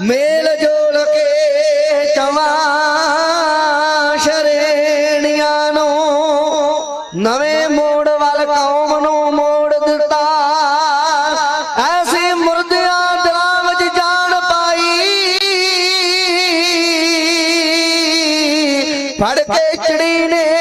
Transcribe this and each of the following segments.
ਮੇਲ ਜੋੜ ਕੇ ਚਵਾਂ ਸ਼ਰੇਣੀਆਂ ਨੂੰ। ਨਵੇਂ ਮੋੜ ਵੱਲ ਕੌਮ ਨੂੰ ਮੋੜ ਦਿੱਤਾ। ਐਸੀ ਮੁਰਦਿਆਂ ਦਿਲਾਂ ਵਿੱਚ ਜਾਨ ਪਾਈ। ਫੜ ਕੇ ਚਿੜੀ ਨੇ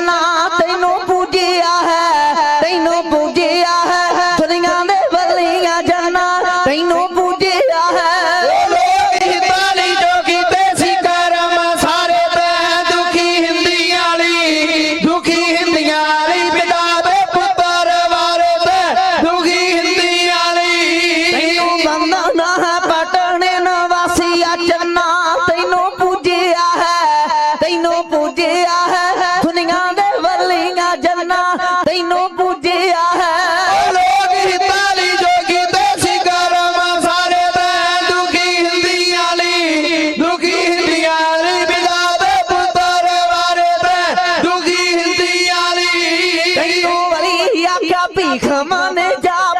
না Johnny Depp.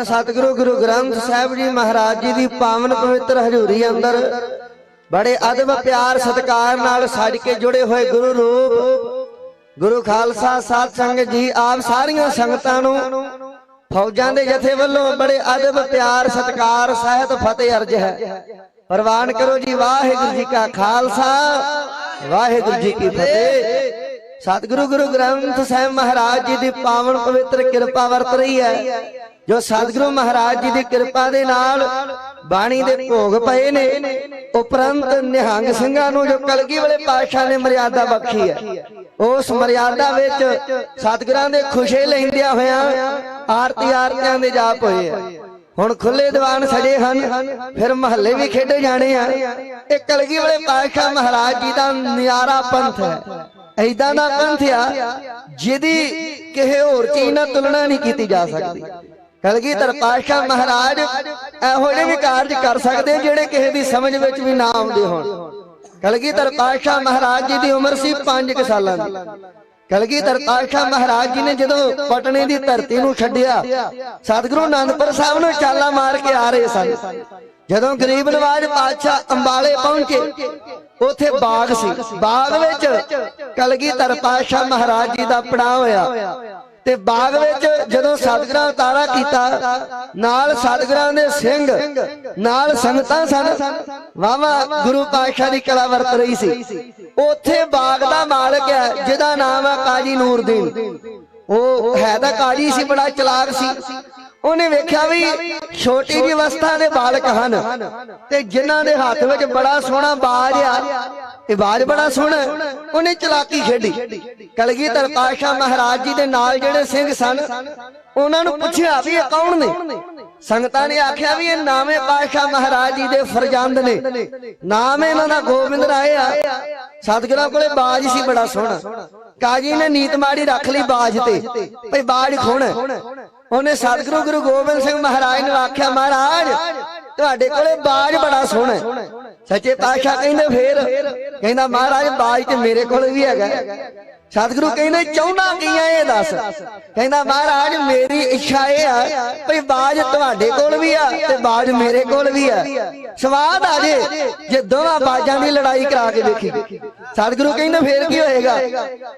ਧੰਨ ਸਤਿਗੁਰੂ, ਗੁਰੂ ਗ੍ਰੰਥ ਸਾਹਿਬ ਜੀ ਮਹਾਰਾਜ ਜੀ ਦੀ ਪਾਵਨ ਪਵਿੱਤਰ ਹਜ਼ੂਰੀ ਅੰਦਰ ਬੜੇ ਅਦਬ ਪਿਆਰ ਸਤਿਕਾਰ ਨਾਲ ਸੱਜ ਕੇ ਜੁੜੇ ਹੋਏ ਗੁਰੂ ਰੂਪ, ਗੁਰੂ ਖਾਲਸਾ ਸਾਧ ਸੰਗਤ ਜੀ, ਆਪ ਸਾਰੀਆਂ ਸੰਗਤਾਂ ਨੂੰ ਫੌਜਾਂ ਦੇ ਜਥੇ ਵੱਲੋਂ ਬੜੇ ਅਦਬ ਪਿਆਰ ਸਤਿਕਾਰ ਸਹਿਤ ਫਤਿਹ ਅਰਜ ਹੈ। ਪ੍ਰਵਾਨ ਕਰੋ ਜੀ, ਵਾਹਿਗੁਰੂ ਜੀ ਕਾ ਖਾਲਸਾ, ਵਾਹਿਗੁਰੂ ਜੀ ਕੀ ਫਤਿਹ। ਸਤਿਗੁਰੂ, ਗੁਰੂ ਗ੍ਰੰਥ ਸਾਹਿਬ ਮਹਾਰਾਜ ਜੀ ਦੀ ਪਾਵਨ ਪਵਿੱਤਰ ਕਿਰਪਾ ਵਰਤ ਰਹੀ ਹੈ। ਜੋ ਸਤਿਗੁਰੂ ਮਹਾਰਾਜ ਜੀ ਦੀ ਕਿਰਪਾ ਦੇ ਨਾਲ ਬਾਣੀ ਦੇ ਭੋਗ ਪਏ ਨੇ, ਉਪਰੰਤ ਨਿਹੰਗ ਸਿੰਘਾਂ ਨੂੰ ਜੋ ਕਲਗੀ ਵਾਲੇ ਪਾਤਸ਼ਾਹ ਨੇ ਮਰਿਆਦਾ ਬਖਸ਼ੀ ਹੈ। ਉਸ ਮਰਿਆਦਾ ਵਿੱਚ ਸਤਿਗੁਰਾਂ ਦੇ ਖੁਸ਼ੇ ਲੈਂਦਿਆਂ ਹੋਇਆਂ ਆਰਤੀ ਆਰਤੀਆਂ ਦੇ ਜਾਪ ਹੋਏ ਆ। ਹੁਣ ਖੁੱਲੇ ਦੀਵਾਨ ਸਜੇ ਹਨ, ਫਿਰ ਮਹੱਲੇ ਵੀ ਖੇਡੇ ਜਾਣੇ ਆ। ਇਹ ਕਲਗੀ ਵਾਲੇ ਪਾਤਸ਼ਾਹ ਮਹਾਰਾਜ ਜੀ ਦਾ ਨਿਆਰਾ ਪੰਥ ਹੈ। ਐਦਾਂ ਦਾ ਪੰਥ ਆ ਜਿਹਦੀ ਕਿਸੇ ਹੋਰ ਚੀਜ਼ ਨਾਲ ਤੁਲਨਾ ਨਹੀਂ ਕੀਤੀ ਜਾ ਸਕਦੀ। ਕਲਗੀਧਰ ਪਾਤਸ਼ਾਹ ਮਹਾਰਾਜ ਇਹੋ ਜਿਹੇ ਵੀ ਕਾਰਜ ਕਰ ਸਕਦੇ ਜਿਹੜੇ ਕਿਸੇ ਦੀ ਸਮਝ ਵਿੱਚ ਵੀ ਨਾ ਆਉਂਦੇ ਹੋਣ। ਕਲਗੀਧਰ ਪਾਤਸ਼ਾਹ ਮਹਾਰਾਜ ਜੀ ਦੀ ਉਮਰ ਸੀ 5 ਸਾਲਾਂ ਦੀ। ਕਲਗੀਧਰ ਪਾਤਸ਼ਾਹ ਮਹਾਰਾਜ ਜੀ ਨੇ ਜਦੋਂ ਪਟਨੇ ਦੀ ਧਰਤੀ ਨੂੰ ਛੱਡਿਆ ਸਤਿਗੁਰੂ ਅਨੰਦਪੁਰ ਸਾਹਿਬ ਨੂੰ ਚਾਲਾ ਮਾਰ ਕੇ ਆ ਰਹੇ ਸਨ। ਜਦੋਂ ਗਰੀਬ ਨਵਾਜ ਪਾਤਸ਼ਾਹ ਅੰਬਾਲੇ ਪਹੁੰਚੇ ਉਥੇ ਬਾਗ ਸੀ। ਬਾਗ ਵਿੱਚ ਕਲਗੀਧਰ ਪਾਤਸ਼ਾਹ ਮਹਾਰਾਜ ਜੀ ਦਾ ਪੜਾਅ ਹੋਇਆ। ਤੇ ਬਾਗ ਵਿੱਚ ਜਦੋਂ ਸਤਿਗੁਰਾਂ ਤਾਰਾ ਕੀਤਾ, ਨਾਲ ਸਤਿਗੁਰਾਂ ਦੇ ਸਿੰਘ, ਨਾਲ ਸੰਗਤਾਂ ਸਨ। ਵਾਵਾ ਗੁਰੂ ਪਾਤਸ਼ਾਹ ਦੀ ਕਲਾ ਵਰਤ ਰਹੀ ਸੀ। ਉੱਥੇ ਬਾਗ ਦਾ ਮਾਲਕ ਹੈ, ਜਿਹਦਾ ਨਾਮ ਹੈ ਕਾਜੀ ਨੂਰਦੀਨ। ਉਹ ਹੈ ਤਾਂ ਕਾਜੀ ਸੀ, ਬੜਾ ਚਲਾਕ ਸੀ। ਉਹਨੇ ਵੇਖਿਆ ਵੀ ਛੋਟੀ ਜਿਹੀ ਅਵਸਥਾ ਦੇ ਬਾਲਕ ਹਨ ਤੇ ਜਿਨ੍ਹਾਂ ਦੇ ਹੱਥ ਵਿੱਚ ਬੜਾ ਸੋਹਣਾ ਬਾਜ ਆ ਇਹ ਬਾਜ ਬੜਾ ਸੋਹਣਾ। ਉਹਨੇ ਚਲਾਕੀ ਖੇਡੀ। ਕਲਗੀਧਰ ਪਾਤਸ਼ਾਹ ਮਹਾਰਾਜ ਜੀ ਦੇ ਨਾਲ ਜਿਹੜੇ ਸਿੰਘ ਸਨ ਉਹਨਾਂ ਨੂੰ ਪੁੱਛਿਆ ਵੀ ਇਹ ਕੌਣ ਨੇ? ਸੰਗਤਾਂ ਨੇ ਆਖਿਆ ਵੀ ਇਹ ਨਾਮੇ ਪਾਤਸ਼ਾਹ ਮਹਾਰਾਜ ਜੀ ਦੇ ਫਰਜ਼ੰਦ ਨੇ। ਨਾਮ ਇਹਨਾਂ ਦਾ ਗੋਬਿੰਦ ਰਾਏ ਆ। ਸਤਿਗੁਰਾਂ ਕੋਲੇ ਬਾਜ ਸੀ ਬੜਾ ਸੋਹਣਾ। ਕਾਜੀ ਨੇ ਨੀਤ ਮਾੜੀ ਰੱਖ ਲਈ ਬਾਜ ਤੇ। ਭਈ ਬਾਜ ਖੋਣ। ਉਹਨੇ ਸਤਿਗੁਰੂ ਗੁਰੂ ਗੋਬਿੰਦ ਸਿੰਘ ਮਹਾਰਾਜ ਨੂੰ ਆਖਿਆ, ਮਹਾਰਾਜ, ਤੁਹਾਡੇ ਕੋਲੇ ਬਾਜ ਬੜਾ ਸੋਹਣਾ ਹੈ। ਸੱਚੇ ਪਾਤਸ਼ਾਹ ਕਹਿੰਦੇ ਫੇਰ, ਕਹਿੰਦਾ, ਮਹਾਰਾਜ, ਬਾਜ ਤੇ ਮੇਰੇ ਕੋਲ ਵੀ ਹੈਗਾ ਸਤਿਗੁਰੂ ਕਹਿੰਦੇ ਚਾਹੁੰਦਾ ਕੀ ਆ ਇਹ ਦੱਸ? ਕਹਿੰਦਾ ਮਹਾਰਾਜ ਮੇਰੀ ਇੱਛਾ ਇਹ ਆ ਭਈ ਬਾਜ ਤੁਹਾਡੇ ਕੋਲ ਵੀ ਆ ਤੇ ਬਾਜ ਮੇਰੇ ਕੋਲ ਵੀ ਆ। ਸਵਾਦ ਆ ਜੇ ਜੇ। ਦੋਵਾਂ ਬਾਜਾਂ ਦੀ ਲੜਾਈ ਕਰਾ ਕੇ ਦੇਖੀ। ਸਤਿਗੁਰੂ ਕਹਿੰਦੇ ਫੇਰ ਕੀ ਹੋਏਗਾ?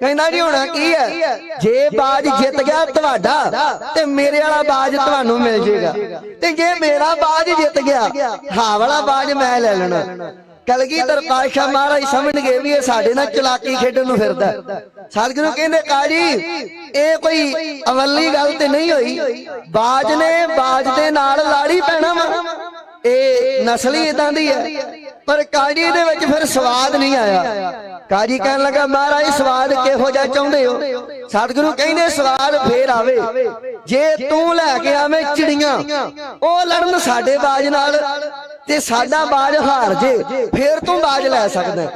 ਕਹਿੰਦਾ ਜੀ ਹੋਣਾ ਕੀ ਹੈ ਜੇ ਬਾਜ ਜਿੱਤ ਗਿਆ ਤੁਹਾਡਾ ਤੇ ਮੇਰੇ ਵਾਲਾ ਬਾਜ ਤੁਹਾਨੂੰ ਮਿਲ ਜੇਗਾ। ਤੇ ਜੇ ਮੇਰਾ ਬਾਜ ਜਿੱਤ ਗਿਆ ਹਾਂ ਵਾਲਾ ਬਾਜ ਮੈਂ ਲੈ ਲੈਣਾ। ਕਲਗੀਧਰ ਪਾਤਸ਼ਾਹ ਮਹਾਰਾਜ ਸਮਝ ਗਏ ਵੀ ਇਹ ਸਾਡੇ ਨਾਲ ਚਲਾਕੀ ਖੇਡਣ ਨੂੰ ਫਿਰਦਾ। ਸਤਿਗੁਰੂ ਕਹਿੰਦੇ ਕਾਜੀ ਇਹ ਕੋਈ ਅਵੱਲੀ ਗੱਲ ਤੇ ਨਹੀਂ ਹੋਈ। ਬਾਜ ਨੇ ਬਾਜ ਦੇ ਨਾਲ ਲਾੜੀ ਪੈਣਾ ਵਾ। ਇਹ ਨਸਲੀ ਇਦਾਂ ਦੀ ਹੈ। ਪਰ ਕਾਜੀ ਦੇ ਵਿੱਚ ਫਿਰ ਸਵਾਦ ਨਹੀਂ ਆਇਆ। ਕਾਜੀ ਕਹਿਣ ਲੱਗਾ, ਮਹਾਰਾਜ, ਸਵਾਦ ਕਿਹੋ ਜਿਹਾ ਚਾਹੁੰਦੇ ਹੋ? ਸਤਿਗੁਰੂ ਕਹਿੰਦੇ, ਸਵਾਦ ਫੇਰ ਆਵੇ। ਜੇ ਤੂੰ ਲੈ ਕੇ ਆਵੇਂ ਚਿੜੀਆਂ, ਉਹ ਲੜਨ ਸਾਡੇ ਬਾਜ ਨਾਲ ਤੇ ਸਾਡਾ ਬਾਜ ਹਾਰ ਜੇ, ਫੇਰ ਤੂੰ ਬਾਜ ਲੈ ਸਕਦਾ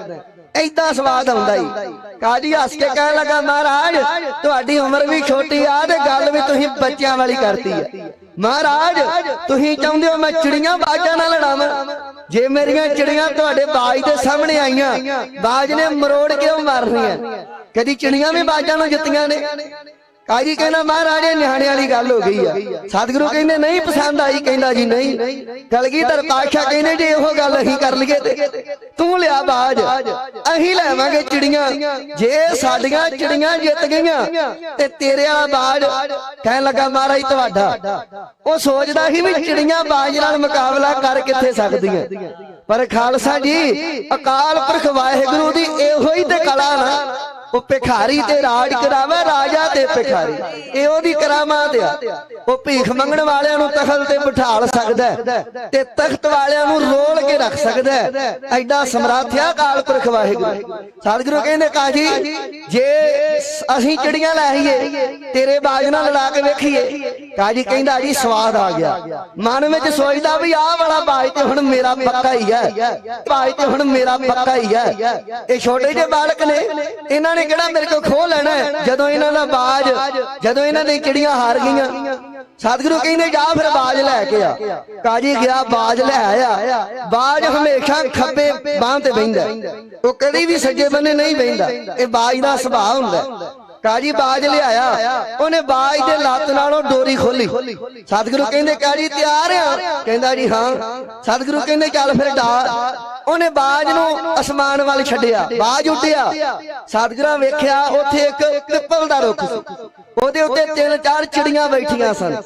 ਐਦਾਂ ਸਵਾਦ ਆਉਂਦਾ ਈ। ਕਾਜੀ ਹੱਸ ਕੇ ਕਹਿਣ ਲੱਗਾ, ਮਹਾਰਾਜ, ਤੁਹਾਡੀ ਉਮਰ ਵੀ ਛੋਟੀ ਆ ਤੇ ਗੱਲ ਵੀ ਤੁਸੀਂ ਬੱਚਿਆਂ ਵਾਲੀ ਕਰਤੀ ਹੈ ਮਹਾਰਾਜ, ਤੁਸੀਂ ਚਾਹੁੰਦੇ ਹੋ ਮੈਂ ਚਿੜੀਆਂ ਬਾਜਾਂ ਨਾਲ ਲੜਾਵਾਂ? ਜੇ ਮੇਰੀਆਂ ਚਿੜੀਆਂ ਤੁਹਾਡੇ ਬਾਜ ਦੇ ਸਾਹਮਣੇ ਆਈਆਂ, ਬਾਜ ਨੇ ਮਰੋੜ ਕਿਉਂ ਮਾਰਨੀਆਂ। ਕਦੀ ਚਿੜੀਆਂ ਵੀ ਬਾਜਾਂ ਨੂੰ ਜਿੱਤੀਆਂ ਨੇ? ਕਾਜੀ ਕਹਿੰਦਾ, ਮਹਾਰਾਜ ਨਿਆਣੇ ਵਾਲੀ ਗੱਲ ਹੋ ਗਈ ਆ। ਸਤਿਗੁਰੂ ਕਹਿੰਦੇ, ਨਹੀਂ ਪਸੰਦ ਆਈ, ਕਹਿੰਦਾ ਜੀ, ਨਹੀਂ। ਕਲਗੀਧਰ ਪਾਤਸ਼ਾਹ ਕਹਿੰਦੇ, ਜੇ ਇਹੋ ਗੱਲ ਅਸੀਂ ਕਰ ਲਈਏ ਤੇ ਤੂੰ ਲਿਆ ਬਾਜ। ਅਸੀਂ ਲੈਵਾਂਗੇ ਚਿੜੀਆਂ। ਜੇ ਸਾਡੀਆਂ ਚਿੜੀਆਂ ਜਿੱਤ ਗਈਆਂ ਤੇ ਤੇਰੇ ਵਾਲਾ ਬਾਜ। ਕਹਿਣ ਲੱਗਾ, ਮਹਾਰਾਜ, ਤੁਹਾਡਾ। ਉਹ ਸੋਚਦਾ ਸੀ ਵੀ ਚਿੜੀਆਂ ਬਾਜ ਨਾਲ ਮੁਕਾਬਲਾ ਕਰ ਕਿੱਥੇ ਸਕਦੀਆਂ। ਪਰ ਖਾਲਸਾ ਜੀ, ਅਕਾਲ ਪੁਰਖ ਵਾਹਿਗੁਰੂ ਦੀ ਇਹੋ ਹੀ ਤੇ ਕਲਾ ਨਾ ਉਹ ਭਿਖਾਰੀ ਤੇ ਰਾਜ ਕਰਾਵੇ ਰਾਜਾ ਤੇ ਭਿਖਾਰੀ। ਇਹ ਉਹਦੀ ਕਰਾਮਾਤ ਆ। ਉਹ ਭੀਖ ਮੰਗਣ ਵਾਲਿਆਂ ਨੂੰ ਤਖਲ ਤੇ ਬਿਠਾਲ ਸਕਦਾ ਤੇ ਤਖਤ ਵਾਲਿਆਂ ਨੂੰ ਰੋਲ ਕੇ ਰੱਖ ਸਕਦਾ ਹੈ। ਐਡਾ ਸਮਰਾਥਿਆ ਕਾਲ ਪੁਰਖ ਵਾਹਿਗੁਰੂ। ਸਤਿਗੁਰੂ ਕਹਿੰਦੇ, ਕਾਜੀ, ਜੇ ਅਸੀਂ ਚਿੜੀਆਂ ਲੈ ਤੇਰੇ ਬਾਜ ਨਾਲ ਲੜਾ ਕੇ ਵੇਖੀਏ। ਕਾਜੀ ਕਹਿੰਦਾ ਜੀ, ਸਵਾਦ ਆ ਗਿਆ। ਮਨ ਵਿੱਚ ਸੋਚਦਾ ਵੀ ਆਹ ਵਾਲਾ ਬਾਜ ਤੇ ਹੁਣ ਮੇਰਾ ਪੱਕਾ ਹੀ ਹੈ। ਬਾਜ ਤੇ ਹੁਣ ਮੇਰਾ ਪੱਕਾ ਹੀ ਹੈ। ਇਹ ਛੋਟੇ ਜਿਹੇ ਬਾਲਕ ਨੇ, ਇਹਨਾਂ ਨੇ ਕਿਹੜਾ ਮੇਰੇ ਕੋਲ ਖੋਹ ਲੈਣਾ ਜਦੋਂ ਇਹਨਾਂ ਦਾ ਬਾਜ, ਜਦੋਂ ਇਹਨਾਂ ਦੀ ਚਿੜੀਆਂ ਹਾਰ ਗਈਆਂ ਸਤਿਗੁਰੂ ਕਹਿੰਦੇ ਜਾ ਫਿਰ ਬਾਜ ਲੈ ਕੇ ਆ। ਕਾਜੀ ਗਿਆ, ਬਾਜ ਲੈ ਆਇਆ। ਬਾਜ ਹਮੇਸ਼ਾ ਖੱਬੇ ਬਾਹ ਤੇ ਬਹਿੰਦਾ। ਉਹ ਕਦੀ ਵੀ ਸੱਜੇ ਬੰਨੇ ਨਹੀਂ ਬਹਿੰਦਾ। ਇਹ ਬਾਜ ਦਾ ਸੁਭਾਅ ਹੁੰਦਾ। ਕਾਜੀ ਬਾਜ ਲਿਆਇਆ। ਉਹਨੇ ਬਾਜ ਦੇ ਲੱਤ ਨਾਲੋਂ ਡੋਰੀ ਖੋਲੀ। ਸਤਿਗੁਰੂ ਕਹਿੰਦੇ, ਕਾਜੀ ਤਿਆਰ ਆ? ਕਹਿੰਦਾ ਜੀ, ਹਾਂ। ਸਤਿਗੁਰੂ ਕਹਿੰਦੇ, ਚੱਲ ਫਿਰ ਡਾ ਉਹਨੇ ਬਾਜ ਨੂੰ ਅਸਮਾਨ ਵੱਲ ਛੱਡਿਆ ਬਾਜ ਉੱਡਿਆ। ਸਤਿਗੁਰਾਂ ਵੇਖਿਆ ਉੱਥੇ ਇੱਕ ਪਿੱਪਲ ਦਾ ਰੁੱਖ ਸੀ। ਉਹਦੇ ਉੱਤੇ ਤਿੰਨ ਚਾਰ ਚਿੜੀਆਂ ਬੈਠੀਆਂ ਸਨ।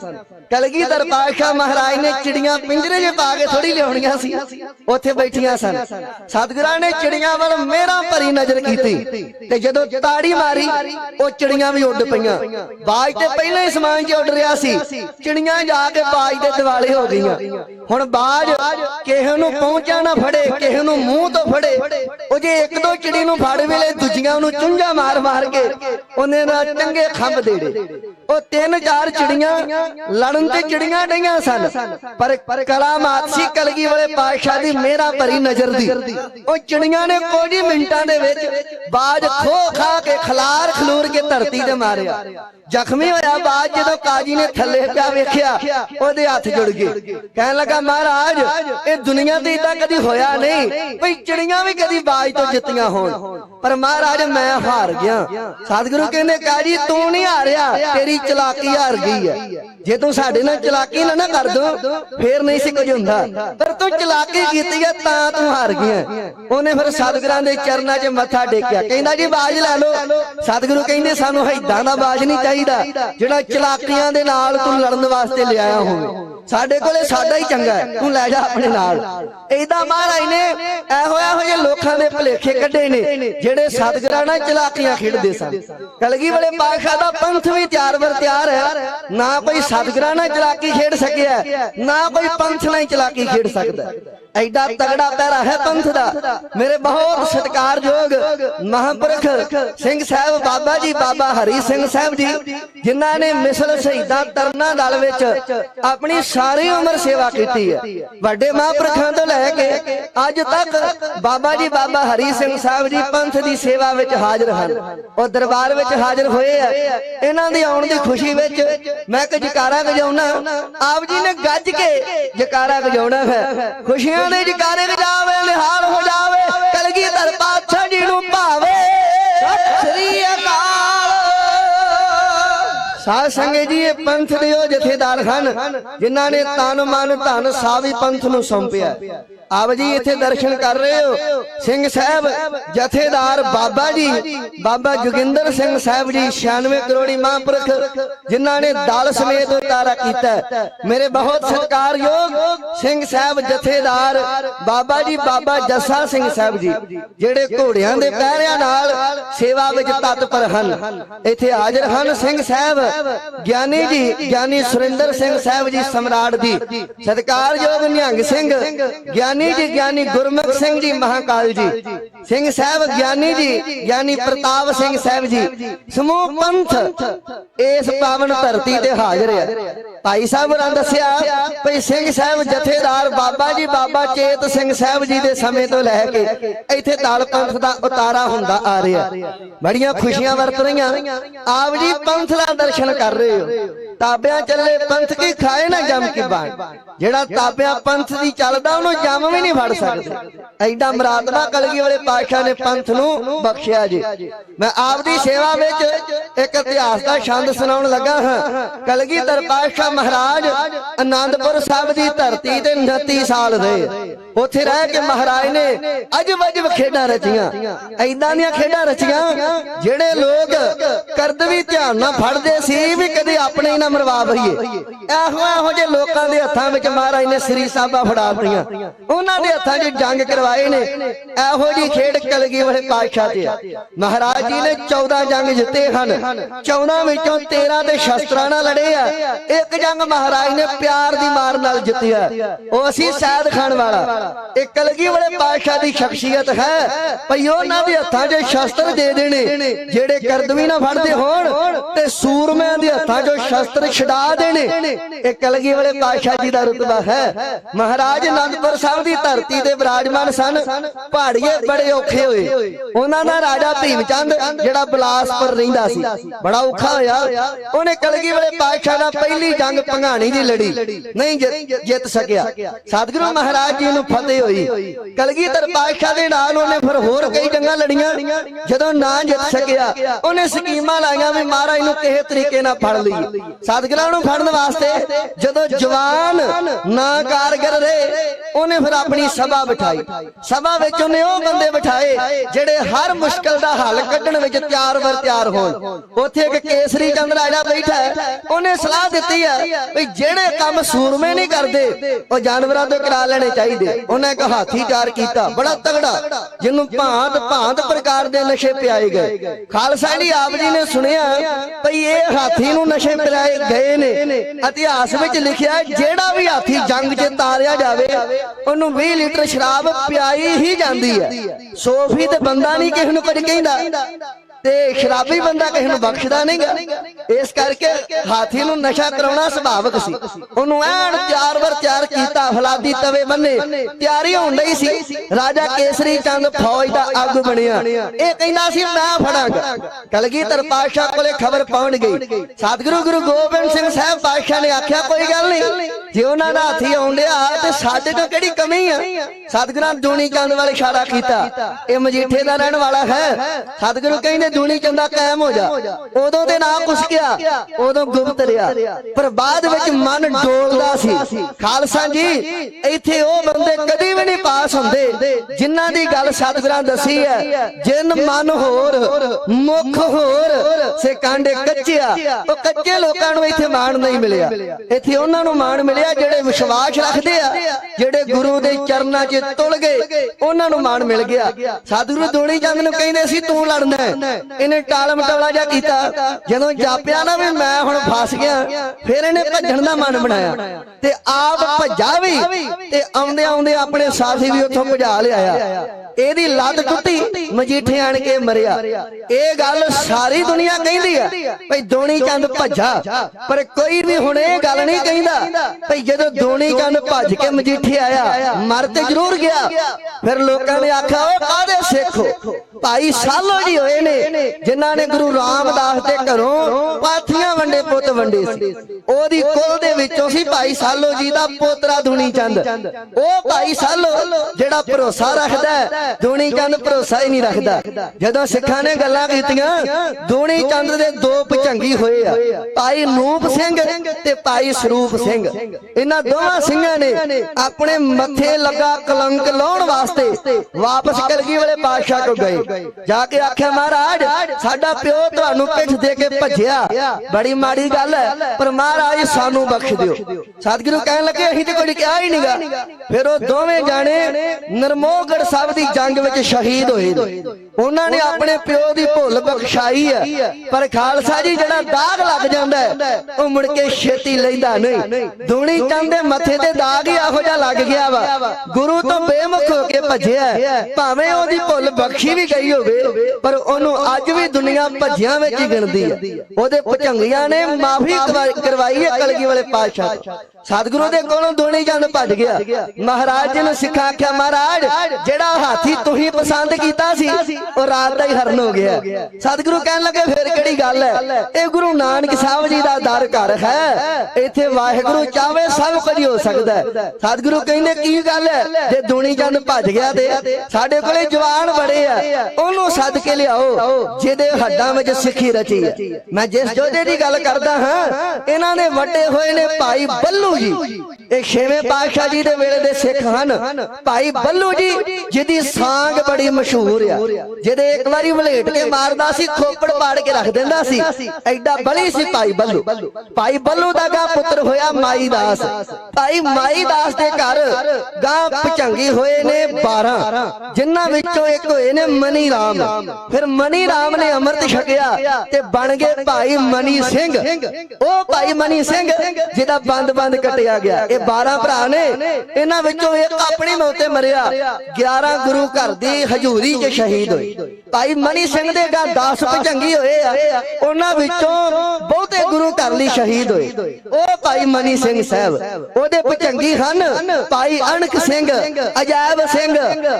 ਕਲਗੀਧਰ ਪਾਤਸ਼ਾਹ ਮਹਾਰਾਜ ਨੇ ਚਿੜੀਆਂ ਪਿੰਜਰੇ 'ਚ ਪਾ ਕੇ ਥੋੜੀ ਲਿਆਉਣੀਆਂ ਸੀ। ਉੱਥੇ ਬੈਠੀਆਂ ਸਨ। ਸਤਿਗੁਰਾਂ ਨੇ ਚਿੜੀਆਂ ਵੱਲ ਮੇਰਾ ਭਰੀ ਨਜ਼ਰ ਕੀਤੀ। ਤੇ ਜਦੋਂ ਤਾੜੀ ਮਾਰੀ ਉਹ ਚਿੜੀਆਂ ਵੀ ਉੱਡ ਪਈਆਂ। ਬਾਜ ਤੇ ਪਹਿਲਾਂ ਹੀ ਸਮਾਨ 'ਚ ਉੱਡ ਰਿਹਾ ਸੀ। ਚਿੜੀਆਂ ਜਾ ਕੇ ਬਾਜ ਦੇ ਦਿਵਾਲੇ ਹੋ ਗਈਆਂ। ਹੁਣ ਬਾਜ ਕਿਸੇ ਨੂੰ ਪਹੁੰਚਾ ਨਾ ਫੜੇ ਕਿਸੇ ਨੂੰ ਮੂੰਹ ਤੋਂ ਫੜੇ। ਉਹ ਜੇ ਇੱਕ ਦੋ ਚਿੜੀ ਨੂੰ ਫੜ ਵੇਲੇ, ਦੂਜੀਆਂ ਨੂੰ ਚੁੰਝਾ ਮਾਰ ਮਾਰ ਕੇ ਉਹਨੇ ਨਾਲ ਚੰਗੇ ਖੰਭ ਦੇੜੇ। ਉਹ ਤਿੰਨ ਚਾਰ ਚਿੜੀਆਂ ਲੜਨ ਤੇ ਚਿੜੀਆਂ ਡਈਆਂ ਸਨ। ਪਰ ਕਲਾਮਾਤ ਸੀ ਕਲਗੀ ਵਾਲੇ ਪਾਤਸ਼ਾਹ ਦੀ ਮੇਰਾ ਭਰੀ ਨਜ਼ਰ ਦੀ। ਉਹ ਚਿੜੀਆਂ ਨੇ ਕੁਝ ਮਿੰਟਾਂ ਦੇ ਵਿੱਚ ਬਾਜ ਖੋ ਖਾ ਕੇ ਖਲਾਰ ਖਲੂਰ ਕੇ ਧਰਤੀ ਤੇ ਮਾਰਿਆ। ਜ਼ਖਮੀ ਹੋਇਆ ਬਾਜ ਜਦੋਂ ਕਾਜੀ ਨੇ ਥੱਲੇ ਪਿਆ ਵੇਖਿਆ, ਉਹਦੇ ਹੱਥ ਜੁੜ ਗਏ। ਕਹਿਣ ਲੱਗਾ, ਮਹਾਰਾਜ, ਇਹ ਦੁਨੀਆ ਤੇ ਇਦਾਂ ਕਦੀ ਹੋਇਆ ਨਹੀਂ ਭਈ ਚਿੜੀਆਂ ਵੀ ਕਦੀ ਬਾਜ ਤੋਂ ਜਿੱਤੀਆਂ ਹੋਣ। ਪਰ ਮਹਾਰਾਜ, ਮੈਂ ਹਾਰ ਗਿਆ। ਸਤਿਗੁਰੂ ਕਹਿੰਦੇ, ਕਾਜੀ, ਤੂੰ ਨਹੀਂ ਹਾਰਿਆ, ਤੇਰੀ ਚਲਾਕੀ ਹਾਰ ਗਈ ਹੈ। ਜੇ ਤੂੰ ਸਾਡੇ ਨਾਲ ਚਲਾਕੀ ਨਾ ਨਾ ਕਰ ਦੋ, ਫੇਰ ਨਹੀਂ ਸੀ ਕੁਝ ਹੁੰਦਾ। ਪਰ ਤੂੰ ਚਲਾਕੀ ਕੀਤੀ ਹੈ, ਤਾਂ ਤੂੰ ਹਾਰ ਗਿਆ ਉਹਨੇ ਫਿਰ ਸਤਿਗੁਰਾਂ ਦੇ ਚਰਨਾਂ 'ਚ ਮੱਥਾ ਟੇਕਿਆ। ਕਹਿੰਦਾ ਜੀ, ਬਾਜ ਲੈ ਲਓ। ਸਤਿਗੁਰੂ ਕਹਿੰਦੇ, ਸਾਨੂੰ ਏਦਾਂ ਦਾ ਬਾਜ ਨਹੀਂ ਚਾਹੀਦਾ, ਜਿਹੜਾ ਚਲਾਕੀਆਂ ਦੇ ਨਾਲ ਤੂੰ ਲੜਨ ਵਾਸਤੇ ਲਿਆਇਆ ਹੋਵੇ। ਸਾਡੇ ਕੋਲੇ ਸਾਡਾ ਹੀ ਚੰਗਾ ਹੈ। ਤੂੰ ਲੈ ਜਾ ਆਪਣੇ ਨਾਲ। ਏਦਾਂ ਮਹਾਰਾਜ ਨੇ ਇਹੋ ਇਹੋ ਜਿਹੇ ਲੋਕਾਂ ਦੇ ਭਲੇਖੇ ਕੱਢੇ ਨੇ, ਜਿਹੜੇ ਸਤਿਗੁਰਾਂ ਨਾਲ ਚਲਾਕੀਆਂ ਖੇਡਦੇ ਸਨ। ਕਲਗੀ ਵਾਲੇ ਪਾਤਸ਼ਾਹ ਦਾ ਪੰਥ ਵੀ ਤਿਆਰ ਵਰ ਤਿਆਰ ਹੈ, ਨਾ ਕੋਈ ਸਤਿਗੁਰਾਂ ਨਾਲ ਚਲਾਕੀ ਖੇਡ ਸਕਿਆ, ਨਾ ਕੋਈ ਪੰਥ ਨਾਲ ਚਲਾਕੀ ਖੇਡ ਸਕਦਾ। ਐਡਾ ਤਗੜਾ ਪੈਰਾ ਹੈ ਪੰਥ ਦਾ। ਮੇਰੇ ਬਹੁਤ ਸਤਿਕਾਰਯੋਗ ਮਹਾਂਪੁਰਖ ਸਿੰਘ ਸਾਹਿਬ ਬਾਬਾ ਜੀ, ਬਾਬਾ ਹਰੀ ਸਿੰਘ ਸਾਹਿਬ ਜੀ, ਜਿਨ੍ਹਾਂ ਨੇ ਮਿਸਲ ਸ਼ਹੀਦਾਂ ਤਰਨਾ ਦਲ ਵਿੱਚ ਆਪਣੀ ਸਾਰੀ ਉਮਰ ਸੇਵਾ ਕੀਤੀ ਹੈ। ਵੱਡੇ ਮਹਾਂਪੁਰਖਾਂ ਤੋਂ ਲੈ ਕੇ ਅੱਜ ਤੱਕ ਬਾਬਾ ਜੀ, ਬਾਬਾ ਹਰੀ ਸਿੰਘ ਸਾਹਿਬ ਜੀ ਪੰਥ ਦੀ ਸੇਵਾ ਵਿੱਚ ਹਾਜ਼ਰ ਹਨ। ਉਹ ਦਰਬਾਰ ਵਿੱਚ ਹਾਜ਼ਰ ਹੋਏ ਆ। ਇਹਨਾਂ ਦੇ ਆਉਣ ਦੀ ਖੁਸ਼ੀ ਵਿੱਚ ਮੈਂ ਇੱਕ ਜਕਾਰਾ ਵਜਾਉਣਾ। ਆਪ ਜੀ ਨੇ ਗੱਜ ਕੇ ਜਕਾਰਾ ਵਜਾਉਣਾ ਹੈ। ਖੁਸ਼ੀਆਂ ਦੇ ਜਕਾਰੇ ਵਜਾਵੇ, ਨਿਹਾਲ ਹੋ ਜਾਵੇ ਕਲਗੀਧਰ ਪਾਤਸ਼ਾਹ ਜੀ ਨੂੰ ਭਾਵੇ। ਸ੍ਰੀ ਅਕਾਲ। ਸਾਧ ਸੰਗਤ ਜੀ, ਇਹ ਪੰਥ ਦੇ ਉਹ ਜਥੇਦਾਰ ਹਨ, ਜਿਨ੍ਹਾਂ ਨੇ ਤਨ ਮਨ ਧਨ ਸਾਵੀ ਪੰਥ ਨੂੰ ਸੌਂਪਿਆ। ਆਪ ਜੀ ਇੱਥੇ ਦਰਸ਼ਨ ਕਰ ਰਹੇ ਹੋ। ਸਿੰਘ ਸਾਹਿਬ ਜਥੇਦਾਰ ਬਾਬਾ ਜੀ ਬਾਬਾ ਜੋਗਿੰਦਰ ਸਿੰਘ ਸਾਹਿਬ ਜੀ 96 ਕਰੋੜੀ ਮਹਾਂਪੁਰਖ ਜਿਨ੍ਹਾਂ ਨੇ ਦਲ ਸਮੇਤ ਉਤਾਰਾ ਕੀਤਾ। ਮੇਰੇ ਬਹੁਤ ਸਤਿਕਾਰਯੋਗ ਸਿੰਘ ਸਾਹਿਬ ਜਥੇਦਾਰ ਬਾਬਾ ਜੀ ਬਾਬਾ ਜੱਸਾ ਸਿੰਘ ਸਾਹਿਬ ਜੀ ਜਿਹੜੇ ਘੋੜਿਆਂ ਦੇ ਪਹਿਰਿਆਂ ਨਾਲ ਸੇਵਾ ਵਿੱਚ ਤਤਪਰ ਹਨ। ਇੱਥੇ ਹਾਜ਼ਰ ਹਨ ਸਿੰਘ ਸਾਹਿਬ। ਗਿਆਨੀ ਜੀ ਗਿਆਨੀ ਸੁਰਿੰਦਰ ਸਿੰਘ ਸਾਹਿਬ ਜੀ ਸਮਰਾਟ ਦੀ। ਸਤਿਕਾਰਯੋਗ ਨਿਹੰਗ ਸਿੰਘ। ਗਿਆਨੀ ਜੀ ਗਿਆਨੀ ਗੁਰਮੁਖ ਸਿੰਘ ਜੀ ਮਹਾਕਾਲ ਜੀ। ਸਿੰਘ ਸਾਹਿਬ ਗਿਆਨੀ ਜੀ ਗਿਆਨੀ ਪ੍ਰਤਾਪ ਸਿੰਘ ਸਾਹਿਬ ਜੀ। ਸਮੂਹ ਪੰਥ ਇਸ ਪਾਵਨ ਧਰਤੀ ਤੇ ਹਾਜ਼ਰ ਹੈ ਭਾਈ ਸਾਹਿਬ ਨੇ ਦੱਸਿਆ ਭਈ ਸਿੰਘ ਸਾਹਿਬ ਜਥੇਦਾਰ ਬਾਬਾ ਜੀ ਬਾਬਾ ਚੇਤ ਸਿੰਘ ਸਾਹਿਬ ਜੀ ਦੇ ਸਮੇਂ ਤੋਂ ਲੈ ਕੇ ਇੱਥੇ ਦਲ ਪੰਥ ਦਾ ਉਤਾਰਾ ਹੁੰਦਾ ਆ ਰਿਹਾ। ਬੜੀਆਂ ਖੁਸ਼ੀਆਂ ਵਰਤ ਰਹੀਆਂ। ਆਪ ਜੀ ਪੰਥ ਦਾ ਦਰਸ਼ਨ ਕਰ ਰਹੇ ਹੋ। ਤਾਬਿਆਂ ਚੱਲੇ ਪੰਥ ਕੀ ਖਾਏ ਨਾ ਜਮ ਕੀ ਬਾਣ। ਜਿਹੜਾ ਤਾਬਿਆਂ ਪੰਥ ਦੀ ਚੱਲਦਾ ਉਹਨੂੰ ਜਮ ਵੀ ਨਹੀਂ ਫੜ ਸਕਦੇ। ਐਡਾ ਮਰਾਤਮਾ ਕਲਗੀ ਵਾਲੇ ਪਾਤਸ਼ਾਹ ਨੇ ਪੰਥ ਨੂੰ ਬਖਸ਼ਿਆ ਜੀ। ਮੈਂ ਆਪ ਦੀ ਸੇਵਾ ਵਿੱਚ ਇੱਕ ਇਤਿਹਾਸ ਦਾ ਛੰਦ ਸੁਣਾਉਣ ਲੱਗਾ ਹਾਂ। ਕਲਗੀਧਰ ਪਾਤਸ਼ਾਹ ਮਹਾਰਾਜ ਆਨੰਦਪੁਰ ਸਾਹਿਬ ਦੀ ਧਰਤੀ ਤੇ 29 ਸਾਲ ਰਹੇ ਉੱਥੇ ਰਹਿ ਕੇ ਮਹਾਰਾਜ ਨੇ ਅਜਬ ਅਜਬ ਖੇਡਾਂ ਰਚੀਆਂ। ਐਦਾਂ ਦੀਆਂ ਖੇਡਾਂ ਰਚੀਆਂ ਜਿਹੜੇ ਲੋਕ ਕਰਦ ਵੀ ਧਿਆਨ ਨਾਲ ਫੜਦੇ ਸੀ ਵੀ ਕਦੇ ਆਪਣੇ ਹੀ ਨਾ ਮਰਵਾ ਬਈਏ ਇਹੋ ਇਹੋ ਜਿਹੇ ਲੋਕਾਂ ਦੇ ਹੱਥਾਂ ਵਿੱਚ ਮਹਾਰਾਜ ਨੇ ਸ੍ਰੀ ਸਾਹਿਬਾਂ ਫੜਾ ਦਿੱਤੀਆਂ। ਉਹਨਾਂ ਦੇ ਹੱਥਾਂ 'ਚ ਜੰਗ ਕਰਵਾਏ ਨੇ। ਇਹੋ ਜੀ ਖੇਡ ਕਲਗੀ ਵਾਲੇ ਪਾਤਸ਼ਾਹ ਤੇ ਮਹਾਰਾਜ ਜੀ ਨੇ 14 ਜੰਗ ਜਿੱਤੇ ਹਨ। 14 ਵਿੱਚੋਂ 13 ਤੇ ਸ਼ਸਤਰਾਂ ਨਾਲ ਲੜੇ ਆ। ਇੱਕ ਜੰਗ ਮਹਾਰਾਜ ਨੇ ਪਿਆਰ ਦੀ ਮਾਰ ਨਾਲ ਜਿੱਤਿਆ। ਉਹ ਅਸੀਂ ਸੈਦ ਖਾਨ ਵਾਲਾ। ਇਹ ਕਲਗੀ ਵਾਲੇ ਪਾਤਸ਼ਾਹ ਦੀ ਸ਼ਖਸੀਅਤ ਹੈ। ਭਈ ਉਹਨਾਂ ਦੇ ਹੱਥਾਂ 'ਚ ਸ਼ਸਤਰ ਦੇ ਦੇਣੇ, ਜਿਹੜੇ ਕਰਦਵੀ ਨਾ ਫੜਦੇ ਹੋਣ, ਤੇ ਸੂਰਮਿਆਂ ਦੇ ਹੱਥਾਂ 'ਚੋਂ ਸ਼ਸਤਰ ਛਡਾ ਦੇਣੇ। ਇਹ ਕਲਗੀ ਵਾਲੇ ਪਾਤਸ਼ਾਹ ਜੀ ਦਾ ਰਤਬਾ ਹੈ। ਮਹਾਰਾਜ ਅਨੰਦਪੁਰ ਸਾਹਿਬ ਦੀ ਧਰਤੀ ਤੇ ਵਿਰਾਜਮਾਨ ਸਨ। ਪਹਾੜੀਏ ਬੜੇ ਔਖੇ ਹੋਏ। ਉਹਨਾਂ ਦਾ ਰਾਜਾ ਭੀਮ ਚੰਦ ਜਿਹੜਾ ਬਲਾਸਪੁਰ ਰਹਿੰਦਾ ਸੀ, ਬੜਾ ਔਖਾ ਹੋਇਆ। ਉਹਨੇ ਕਲਗੀ ਵਾਲੇ ਪਾਤਸ਼ਾਹ ਨਾਲ ਪਹਿਲੀ ਜੰਗ ਭੰਗਾਣੀ ਦੀ ਲੜੀ। ਨਹੀਂ ਜਿੱਤ ਸਕਿਆ। ਸਤਿਗੁਰੂ ਮਹਾਰਾਜ ਜੀ ਨੂੰ ਫਤਿਹ ਹੋਈ। ਕਲਗੀਧਰ ਪਾਤਸ਼ਾਹ ਦੇ ਨਾਲ ਉਹਨੇ ਫਿਰ ਹੋਰ ਕਈ ਜੰਗਾਂ ਲੜੀਆਂ। ਜਦੋਂ ਨਾ ਜਿੱਤ ਸਕਿਆ, ਉਹਨੇ ਸਕੀਮਾਂ ਲਾਈਆਂ ਵੀ ਮਹਾਰਾਜ ਨੂੰ ਕਿਸੇ ਤਰੀਕੇ ਨਾਲ ਫੜ ਲਈ। ਸਤਿਗੁਰਾਂ ਨੂੰ ਫੜਨ ਵਾਸਤੇ ਜਦੋਂ ਜਵਾਨ ਨਾ ਕਾਰਗਰ ਰਹੇ, ਉਹਨੇ ਫਿਰ ਆਪਣੀ ਸਭਾ ਬਿਠਾਈ। ਸਭਾ ਵਿੱਚ ਉਹਨੇ ਉਹ ਬੰਦੇ ਬਿਠਾਏ ਜਿਹੜੇ ਹਰ ਮੁਸ਼ਕਲ ਦਾ ਹੱਲ ਕੱਢਣ ਵਿੱਚ ਤਿਆਰ ਵਰ ਤਿਆਰ ਹੋਣ। ਉੱਥੇ ਇੱਕ ਕੇਸਰੀ ਚੰਦ ਰਾਜਾ ਬੈਠਾ ਉਹਨੇ ਸਲਾਹ ਦਿੱਤੀ ਹੈ ਵੀ ਜਿਹੜੇ ਕੰਮ ਸੂਰਮੇ ਨਹੀਂ ਕਰਦੇ, ਉਹ ਜਾਨਵਰਾਂ ਤੋਂ ਕਰਾ ਲੈਣੇ ਚਾਹੀਦੇ। ਉਹਨੇ ਇੱਕ ਹਾਥੀ ਤਿਆਰ ਕੀਤਾ, ਬੜਾ ਤਗੜਾ, ਜਿਹਨੂੰ ਭਾਂਤ ਭਾਂਤ ਪ੍ਰਕਾਰ ਦੇ ਨਸ਼ੇ ਪਿਆਏ ਗਏ। ਖਾਲਸਾ ਜੀ ਆਪ ਜੀ ਨੇ ਸੁਣਿਆ ਭਈ ਇਹ ਹਾਥੀ ਨੂੰ ਨਸ਼ੇ ਪਿਲਾਏ ਗਏ ਨੇ। ਇਤਿਹਾਸ ਵਿੱਚ ਲਿਖਿਆ ਜਿਹੜਾ ਵੀ ਹਾਥੀ ਜੰਗ 'ਚ ਤਾਰਿਆ ਜਾਵੇ, ਉਹਨੂੰ 20 ਲੀਟਰ ਸ਼ਰਾਬ ਪਿਆਈ ਹੀ ਜਾਂਦੀ ਹੈ। ਸੋਫੀ ਤੇ ਬੰਦਾ ਨਹੀਂ ਕਿਸੇ ਨੂੰ ਕੁਝ ਕਹਿੰਦਾ। ਤੇ ਸ਼ਰਾਬੀ ਬੰਦਾ ਕਿਸੇ ਨੂੰ ਬਖਸ਼ਦਾ ਨਹੀਂਗਾ ਇਸ ਕਰਕੇ ਹਾਥੀ ਨੂੰ ਨਸ਼ਾ ਕਰਾਉਣਾ ਸੁਭਾਵਿਕ ਸੀ। ਉਹਨੂੰ ਐਨ ਤਿਆਰ ਵਰ ਤਿਆਰ ਕੀਤਾ, ਫਲਾਦੀ ਤਵੇ ਬੰਨੇ, ਤਿਆਰੀ ਹੋਣ ਲਈ ਸੀ। ਰਾਜਾ ਕੇਸਰੀ ਚੰਦ ਫੌਜ ਦਾ ਆਗੂ ਬਣਿਆ। ਇਹ ਕਹਿੰਦਾ ਸੀ, ਮੈਂ ਫੜਾਂਗਾ। ਕਲਗੀਧਰ ਪਾਤਸ਼ਾਹ ਕੋਲੇ ਖਬਰ ਪਹੁੰਚ ਗਈ। ਸਤਿਗੁਰੂ ਗੁਰੂ ਗੋਬਿੰਦ ਸਿੰਘ ਸਾਹਿਬ ਪਾਤਸ਼ਾਹ ਨੇ ਆਖਿਆ, ਕੋਈ ਗੱਲ ਨਹੀਂ। ਜੇ ਉਹਨਾਂ ਦਾ ਹਾਥੀ ਆਉਂਦਿਆ ਤੇ ਸਾਡੇ ਤੋਂ ਕਿਹੜੀ ਕਮੀ ਆ? ਸਤਿਗੁਰਾਂ ਦੂਣੀ ਚੰਦ ਵਾਲੇ ਇਸ਼ਾਰਾ ਕੀਤਾ। ਇਹ ਮਜੀਠੇ ਦਾ ਰਹਿਣ ਵਾਲਾ ਹੈ। ਸਤਿਗੁਰੂ ਕਹਿੰਦੇ ਦੂਣੀ ਚੰਦਾ ਕਾਇਮ ਹੋ ਜਾ। ਉਦੋਂ ਤੇ ਨਾ ਕੁਸਕਿਆ ਉਦੋਂ ਗੁਪਤ ਰਿਹਾ। ਪਰ ਬਾਅਦ ਵਿੱਚ ਮਨ ਡੋਲਦਾ ਸੀ। ਖਾਲਸਾ ਜੀ ਇੱਥੇ ਉਹ ਬੰਦੇ ਕਦੀ ਵੀ ਨਹੀਂ ਪਾਸ ਹੁੰਦੇ ਜਿਨ੍ਹਾਂ ਦੀ ਗੱਲ ਸਤਿਗੁਰਾਂ ਦੱਸੀ ਹੈ। ਜਿਨ ਮਨ ਹੋਰ ਮੁਖ ਹੋਰ ਸੇ ਕਾਂਡੇ ਕੱਚਿਆ। ਉਹ ਕੱਚੇ ਲੋਕਾਂ ਨੂੰ ਇੱਥੇ ਮਾਣ ਨਹੀਂ ਮਿਲਿਆ। ਇੱਥੇ ਉਹਨਾਂ ਨੂੰ ਮਾਣ ਮਿਲਿਆ ਜਿਹੜੇ ਵਿਸ਼ਵਾਸ ਰੱਖਦੇ ਆ ਜਿਹੜੇ ਗੁਰੂ ਦੇ ਚਰਨਾਂ 'ਚ ਤੁਲ ਗਏ ਉਹਨਾਂ ਨੂੰ ਮਾਣ ਮਿਲ ਗਿਆ। ਸਾਧੂ ਦੋਣੀ ਜੰਗ ਨੂੰ ਕਹਿੰਦੇ ਸੀ ਤੂੰ ਲੜਨਾ। ਇਹਨੇ ਟਾਲ ਮਟੋਲਾ ਜਿਹਾ ਕੀਤਾ। ਜਦੋਂ ਜਾਪਿਆ ਨਾ ਵੀ ਮੈਂ ਹੁਣ ਫਸ ਗਿਆ, ਫਿਰ ਇਹਨੇ ਭੱਜਣ ਦਾ ਮਨ ਬਣਾਇਆ। ਤੇ ਆਪ ਭੱਜਾ ਵੀ ਤੇ ਆਉਂਦੇ ਆਉਂਦੇ ਆਪਣੇ ਸਾਥੀ ਵੀ ਉੱਥੋਂ ਭਜਾ ਲਿਆਇਆ। ਇਹਦੀ ਲੱਤ ਟੁੱਟੀ, ਮਜੀਠੇ ਆਣ ਕੇ ਮਰਿਆ। ਇਹ ਗੱਲ ਸਾਰੀ ਦੁਨੀਆ ਕਹਿੰਦੀ ਆ, ਭਈ ਦੋਣੀ ਚੰਦ ਭੱਜਾ। ਪਰ ਕੋਈ ਵੀ ਹੁਣ ਇਹ ਗੱਲ ਨਹੀਂ ਕਹਿੰਦਾ ਭਈ ਜਦੋਂ ਦੋਣੀ ਚੰਦ ਭੱਜ ਕੇ ਮਜੀਠੇ ਆਇਆ, ਮਰ ਤੇ ਜ਼ਰੂਰ ਗਿਆ। ਫਿਰ ਲੋਕਾਂ ਨੇ ਆਖਿਆ, ਓਏ ਕਾਹਦੇ ਸਿੱਖ ਭਾਈ ਸਾਲੋ ਜੀ ਹੋਏ ਨੇ। ਜਿਨ੍ਹਾਂ ਨੇ ਗੁਰੂ ਰਾਮਦਾਸ ਦੇ ਘਰੋਂ ਪਾਥੀਆਂ ਵੰਡੇ ਪੁੱਤ ਵੰਡੇ ਸੀ। ਉਹਦੀ ਕੁਲ ਦੇ ਵਿੱਚੋਂ ਸੀ ਭਾਈ ਸਾਲੋ ਜੀ ਦਾ ਪੋਤਰਾ ਧੂਣੀ ਚੰਦ ਉਹ ਭਾਈ ਸਾਲੋ ਜਿਹੜਾ ਭਰੋਸਾ ਰੱਖਦਾ ਹੈ, ਧੂਣੀ ਚੰਦ ਭਰੋਸਾ ਹੀ ਨਹੀਂ ਰੱਖਦਾ। ਜਦੋਂ ਸਿੱਖਾਂ ਨੇ ਗੱਲਾਂ ਕੀਤੀਆਂ ਧੂਣੀ ਚੰਦ ਦੇ ਦੋ ਭਚੰਗੀ ਹੋਏ ਆ। ਭਾਈ ਨੂਪ ਸਿੰਘ ਤੇ ਭਾਈ ਸਰੂਪ ਸਿੰਘ। ਇਹਨਾਂ ਦੋਵਾਂ ਸਿੰਘਾਂ ਨੇ ਆਪਣੇ ਮੱਥੇ ਲੱਗਾ ਕਲੰਕ ਲਾਉਣ ਵਾਸਤੇ ਵਾਪਸ ਕਲਗੀ ਵਾਲੇ ਬਾਦਸ਼ਾਹ ਕੋ ਗਏ। ਜਾ ਕੇ ਆਖਿਆ ਮਹਾਰਾਜ ਸਾਡਾ ਪਿਓ ਤੁਹਾਨੂੰ ਪਿੱਛ ਦੇ ਕੇ ਭੱਜਿਆ। ਬੜੀ ਮਾੜੀ ਗੱਲ ਹੈ। ਪਰ ਮਹਾਰਾਜ ਸਾਨੂੰ ਬਖਸ਼ ਦਿਓ। ਸਤਿਗੁਰੂ ਕਹਿਣ ਲੱਗੇ, ਅਸੀਂ ਤੇ ਕੋਈ ਕਿਹਾ ਹੀ ਨਹੀਂਗਾ ਫਿਰ ਉਹ ਦੋਵੇਂ ਜਾਣੇ ਨਰਮੋਹਗੜ ਸਾਹਿਬ ਦੀ ਜੰਗ ਵਿੱਚ ਸ਼ਹੀਦ ਹੋਏ ਨੇ। ਉਹਨਾਂ ਨੇ ਆਪਣੇ ਪਿਓ ਦੀ ਭੁੱਲ ਬਖਸ਼ਾਈ ਹੈ। ਪਰ ਖਾਲਸਾ ਜੀ, ਜਿਹੜਾ ਦਾਗ ਲੱਗ ਜਾਂਦਾ ਉਹ ਮੁੜ ਕੇ ਛੇਤੀ ਲੈਂਦਾ ਨਹੀਂ। ਦੂਣੀ ਚੰਦ ਦੇ ਮੱਥੇ ਤੇ ਦਾਗ ਹੀ ਇਹੋ ਜਿਹਾ ਲੱਗ ਗਿਆ ਵਾ। ਗੁਰੂ ਤੋਂ ਬੇਮੁਖ ਹੋ ਕੇ ਭੱਜਿਆ ਭਾਵੇਂ ਉਹਦੀ ਭੁੱਲ ਬਖਸ਼ੀ ਵੀ ਗਈ ਹੋਵੇ, ਪਰ ਉਹਨੂੰ ਅੱਜ ਵੀ ਦੁਨੀਆ ਭੱਜਿਆਂ ਵਿੱਚ ਹੀ ਗਿਣਦੀ ਹੈ ਉਹਦੇ ਭਚੰਗੀਆਂ ਨੇ ਮਾਫੀ ਕਰਵਾਈ ਹੈ ਕਲਗੀ ਵਾਲੇ ਪਾਤਸ਼ਾਹ ਤੋਂ। ਸਤਿਗੁਰੂ ਦੇ ਕੋਲੋਂ ਦੂਣੀ ਜਨ ਭੱਜ ਗਿਆ। ਮਹਾਰਾਜ ਜੀ ਨੂੰ ਸਿੱਖਾ ਆਖਿਆ, ਮਹਾਰਾਜ, ਜਿਹੜਾ ਹਾਥੀ ਤੁਸੀਂ ਪਸੰਦ ਕੀਤਾ ਸੀ, ਉਹ ਰਾਤ ਦਾ ਹੀ ਹਰਨ ਹੋ ਗਿਆ। ਸਤਿਗੁਰੂ ਕਹਿਣ ਲੱਗੇ, ਫਿਰ ਕਿਹੜੀ ਗੱਲ ਹੈ? ਇਹ ਗੁਰੂ ਨਾਨਕ ਸਾਹਿਬ ਜੀ ਦਾ ਦਰ ਘਰ ਹੈ। ਇੱਥੇ ਵਾਹਿਗੁਰੂ ਚਾਵੇ ਸਭ ਕੁਝ ਹੋ ਸਕਦਾ ਹੈ। ਸਤਿਗੁਰੂ ਕਹਿੰਦੇ, ਕੀ ਗੱਲ ਹੈ? ਜੇ ਦੂਣੀ ਜਨ ਭੱਜ ਗਿਆ ਤੇ ਸਾਡੇ ਕੋਲੇ ਜਵਾਨ ਬੜੇ ਆ, ਉਹਨੂੰ ਸੱਦ ਕੇ ਲਿਆਓ, ਜਿਹਦੇ ਹੱਡਾਂ ਵਿੱਚ ਸਿੱਖੀ ਰਚੀ ਹੈ। ਮੈਂ ਜਿਸ ਜੋਧੇ ਦੀ ਗੱਲ ਕਰਦਾ ਹਾਂ, ਇਹਨਾਂ ਨੇ ਵੱਡੇ ਹੋਏ ਨੇ ਭਾਈ ਬੱਲੂ ਜੀ। ਇਹ ਛੇਵੇਂ ਪਾਤਸ਼ਾਹ ਜੀ ਦੇ ਵੇਲੇ ਦੇ ਸਿੱਖ ਹਨ। ਭਾਈ ਬੱਲੂ ਜੀ, ਜਿਹਦੀ ਸਾਂਗ ਬੜੀ ਮਸ਼ਹੂਰ ਆ। ਜਿਹਦੇ ਇੱਕ ਵਾਰੀ ਵਲੇਟ ਕੇ ਮਾਰਦਾ ਸੀ, ਖੋਪੜ ਪਾੜ ਕੇ ਰੱਖ ਦਿੰਦਾ ਸੀ। ਐਡਾ ਬਲੀ ਸੀ ਭਾਈ ਬੱਲੂ। ਭਾਈ ਬੱਲੂ ਦਾ ਗਾ ਪੁੱਤਰ ਹੋਇਆ ਮਾਈ ਦਾਸ। ਭਾਈ ਮਾਈ ਦਾਸ ਦੇ ਘਰ ਗਾਂ ਪਚੰਗੀ ਹੋਏ ਨੇ 12 ਜਿਨ੍ਹਾਂ ਵਿੱਚੋਂ ਇੱਕ ਹੋਏ ਨੇ ਮਨੀ ਰਾਮ। ਫਿਰ ਮਨੀ ਰਾਮ ਨੇ ਅੰਮ੍ਰਿਤ ਛਕਿਆ ਤੇ ਬਣ ਗਏ ਭਾਈ ਮਨੀ ਸਿੰਘ। ਉਹ ਭਾਈ ਮਨੀ ਸਿੰਘ, ਜਿਹਦਾ ਬੰਦ-ਬੰਦ ਕੱਟਿਆ ਗਿਆ। ਇਹ 12 ਭਰਾ ਨੇ। ਇਹਨਾਂ ਵਿੱਚੋਂ ਇੱਕ ਆਪਣੀ ਮੌਤੇ ਮਰਿਆ। 11 ਗੁਰੂ ਘਰ ਦੀ ਹਜ਼ੂਰੀ 'ਚ ਸ਼ਹੀਦ ਹੋਏ। ਭਾਈ ਮਨੀ ਸਿੰਘ ਦੇ ਗਾ 10 ਭਜੰਗੀ ਹੋਏ ਆ। ਉਹਨਾਂ ਵਿੱਚੋਂ ਬਹੁਤੇ ਗੁਰੂ ਘਰ ਲਈ ਸ਼ਹੀਦ ਹੋਏ। ਉਹ ਭਾਈ ਮਨੀ ਸਿੰਘ ਸਾਹਿਬ, ਉਹਦੇ ਭਜੰਗੀ ਹਨ ਭਾਈ ਅਣਖ ਸਿੰਘ, ਅਜਾਇਬ ਸਿੰਘ,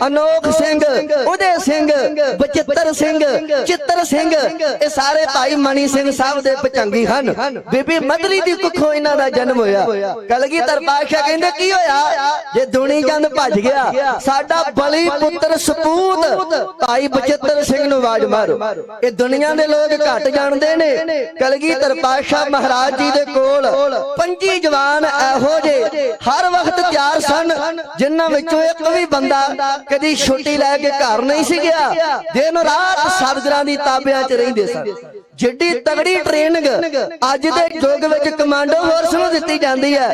ਅਨੋਖ ਸਿੰਘ ਉਦੇ ਸਿੰਘ ਬਚਿੱਤਰ ਸਿੰਘ, ਚਿੱਤਰ ਸਿੰਘ, ਇਹ ਸਾਰੇ ਭਾਈ ਮਨੀ ਸਿੰਘ ਸਾਹਿਬ ਦੇ ਭਜੰਗੀ ਹਨ। ਬੀਬੀ ਮਦਰੀ ਦੀ ਕੁੱਖੋਂ ਇਹਨਾਂ ਦਾ ਜਨਮ ਹੋਇਆ। ਕਲਗੀਧਰ ਪਾਤਸ਼ਾਹ ਕਹਿੰਦੇ ਕੀ ਹੋਇਆ? ਜੇ ਦੁਨੀ ਚੰਦ ਭੱਜ ਗਿਆ ਸਾਡਾ ਬਲੀ ਪੁੱਤਰ ਸਪੂਤ। ਭਾਈ ਬਚਿੱਤਰ ਸਿੰਘ ਨੂੰ ਆਵਾਜ਼ ਮਾਰੋ। ਇਹ ਦੁਨੀਆ ਦੇ ਲੋਕ ਘੱਟ ਜਾਣਦੇ ਨੇ। ਕਲਗੀਧਰ ਪਾਤਸ਼ਾਹ ਮਹਾਰਾਜ ਜੀ ਦੇ ਕੋਲ। ਪੰਜੀ ਜਵਾਨ ਇਹੋ ਜੇ ਹਰ ਵਕਤ ਤਿਆਰ ਸਨ। ਜਿਨ੍ਹਾਂ ਵਿੱਚੋਂ ਇੱਕ ਵੀ ਬੰਦਾ ਕਦੀ ਛੁੱਟੀ ਲੈ ਕੇ ਘਰ ਨਹੀਂ ਸੀ ਗਿਆ ਦਿਨ ਰਾਤ ਸਤਿਗੁਰਾਂ ਦੀ ਤਾਬਿਆਂ 'ਚ ਰਹਿੰਦੇ ਸਨ। ਜਿੱਡੀ ਤਗੜੀ ਟ੍ਰੇਨਿੰਗ ਅੱਜ ਦੇ ਯੁੱਗ ਵਿੱਚ ਕਮਾਂਡੋ ਫੋਰਸ ਨੂੰ ਦਿੱਤੀ ਜਾਂਦੀ ਹੈ।